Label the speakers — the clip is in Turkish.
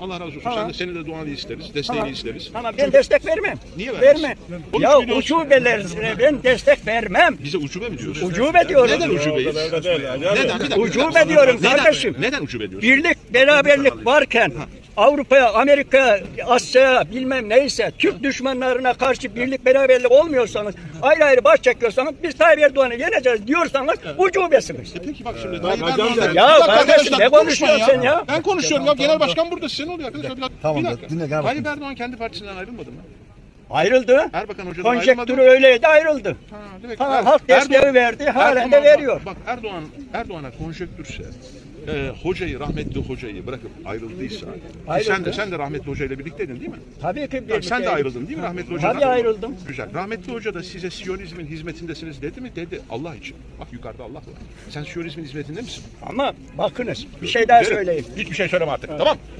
Speaker 1: Allah razı olsun.
Speaker 2: Tamam.
Speaker 1: Sen de, senin de duanı isteriz, desteğini
Speaker 2: Tamam.
Speaker 1: isteriz.
Speaker 2: Tamam ben destek vermem.
Speaker 1: Niye vermezsin?
Speaker 2: Vermem. Ya
Speaker 1: biliyorsun.
Speaker 2: ucubelerine ben destek vermem.
Speaker 1: Bize ucube mi diyorsun?
Speaker 2: Ucube diyorum.
Speaker 1: Neden ucubeyiz? Neden? Bir dakika,
Speaker 2: Ucube diyorum
Speaker 1: Neden?
Speaker 2: kardeşim.
Speaker 1: Neden ucube diyorsun?
Speaker 2: Birlik, beraberlik varken Avrupa'ya, Amerika'ya, Asya'ya bilmem neyse Türk düşmanlarına karşı birlik beraberlik olmuyorsanız ayrı ayrı baş çekiyorsanız biz Tayyip Erdoğan'ı yeneceğiz diyorsanız ucubesiniz.
Speaker 1: Peki bak şimdi. Tayyip Erdoğan
Speaker 2: Ya kardeşim, ne konuşuyorsun sen ya?
Speaker 1: Ben konuşuyorum ya. Genel başkan burada. Size ne oluyor arkadaşlar?
Speaker 3: Tamam, dinle, gel
Speaker 1: Tayyip Erdoğan kendi partisinden ayrılmadı mı?
Speaker 2: Ayrıldı.
Speaker 1: Erbakan Hoca'dan ayrılmadı
Speaker 2: Konjektürü
Speaker 1: mı?
Speaker 2: öyleydi ayrıldı.
Speaker 1: Ha, demek
Speaker 2: Ha,
Speaker 1: Er-
Speaker 2: halk desteği
Speaker 1: Erdoğan-
Speaker 2: verdi, halen
Speaker 1: Erdoğan-
Speaker 2: de veriyor.
Speaker 1: Bak Erdoğan Erdoğan'a konjektürse e, hocayı rahmetli hocayı bırakıp ayrıldıysa ki sen
Speaker 2: Ayrıldı.
Speaker 1: de sen de rahmetli hocayla birlikteydin değil mi?
Speaker 2: Tabii ki
Speaker 1: Bak,
Speaker 2: birlikte.
Speaker 1: sen de ayrıldın değil mi rahmetli hocadan?
Speaker 2: Tabii ayrıldım.
Speaker 1: Güzel. Rahmetli hoca da size Siyonizmin hizmetindesiniz dedi mi? Dedi. Allah için. Bak yukarıda Allah var. Sen Siyonizmin hizmetinde misin?
Speaker 2: Ama bakınız bir şey daha
Speaker 1: Derim.
Speaker 2: söyleyeyim.
Speaker 1: Hiçbir şey söyleme artık. Tamam.